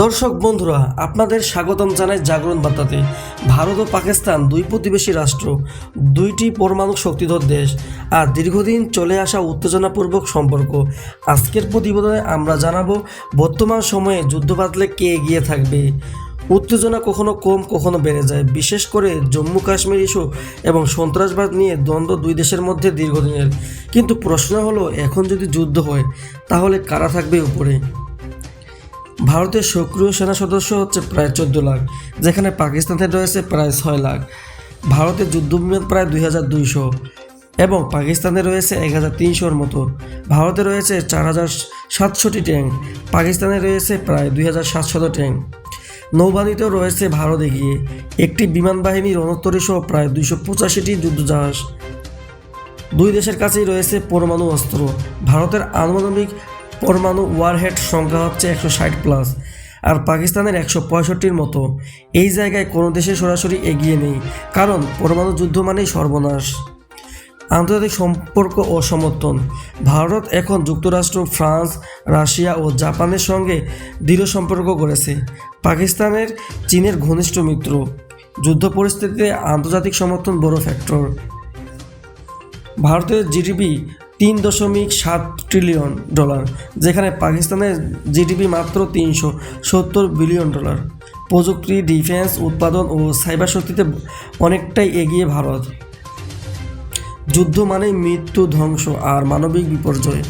দর্শক বন্ধুরা, আপনাদের স্বাগতম জানাই জাগরণ বার্তাতে। ভারত ও পাকিস্তান দুই প্রতিবেশী রাষ্ট্র, দুইটি পরমাণু শক্তিধর দেশ আর দীর্ঘদিন চলে আসা উত্তেজনাপূর্বক সম্পর্ক। আজকের প্রতিবেদনে আমরা জানাব, বর্তমান সময়ে যুদ্ধ বাঁধলে কে এগিয়ে থাকবে? উত্তেজনা কখনো কম, কখনো বেড়ে যায়। বিশেষ করে জম্মু কাশ্মীর ইস্যু এবং সন্ত্রাসবাদ নিয়ে দ্বন্দ্ব দুই দেশের মধ্যে দীর্ঘদিনের। কিন্তু প্রশ্ন হলো, এখন যদি যুদ্ধ হয়, তাহলে কারা থাকবে উপরে? ভারতের সক্রিয় সেনা সদস্য হচ্ছে প্রায় চোদ্দ লাখ, যেখানে পাকিস্তানের রয়েছে প্রায় ছয় লাখ। ভারতের যুদ্ধবিমান প্রায় দুই হাজার দুইশো এবং পাকিস্তানে রয়েছে এক হাজার তিনশোর মতো। ভারতে রয়েছে চার হাজার সাতশোটি ট্যাঙ্ক, পাকিস্তানে রয়েছে প্রায় দুই হাজার সাতশত ট্যাঙ্ক। নৌবাহিনীতেও রয়েছে ভারত এগিয়ে। একটি বিমান বাহিনীর সহ প্রায় দুইশো পঁচাশিটি যুদ্ধজাহাজ। দুই দেশের কাছেই রয়েছে পরমাণু অস্ত্র। ভারতের আনুমানিক পরমাণু ওয়ারহেড সংখ্যা হচ্ছে একশো ষাট প্লাস আর পাকিস্তানের একশো পঁয়ষট্টির মতো। এই জায়গায় কোনো দেশে সরাসরি এগিয়ে নেই, কারণ পরমাণু যুদ্ধ মানেই সর্বনাশ। আন্তর্জাতিক সম্পর্ক ও সমর্থন। ভারত এখন যুক্তরাষ্ট্র, ফ্রান্স, রাশিয়া ও জাপানের সঙ্গে দৃঢ় সম্পর্ক করেছে পাকিস্তানের, চীনের ঘনিষ্ঠ মিত্র। যুদ্ধ পরিস্থিতিতে আন্তর্জাতিক সমর্থন বড় ফ্যাক্টর ভারতের জিডিপি তিন দশমিক সাত ট্রিলিয়ন ডলার যেখানে পাকিস্তানের জিডিপি মাত্র তিনশো সত্তর বিলিয়ন ডলার প্রযুক্তি ডিফেন্স উৎপাদন ও সাইবার শক্তিতে অনেকটাই এগিয়ে ভারত। যুদ্ধ মানেই মৃত্যু, ধ্বংস আর মানবিক বিপর্যয়।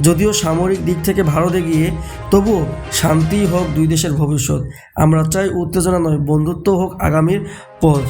যদিও সামরিক দিক থেকে ভারত এগিয়ে, তবুও শান্তি হোক দুই দেশের ভবিষ্যৎ। আমরা চাই উত্তেজনা নয় বন্ধুত্ব হোক আগামীর পথ।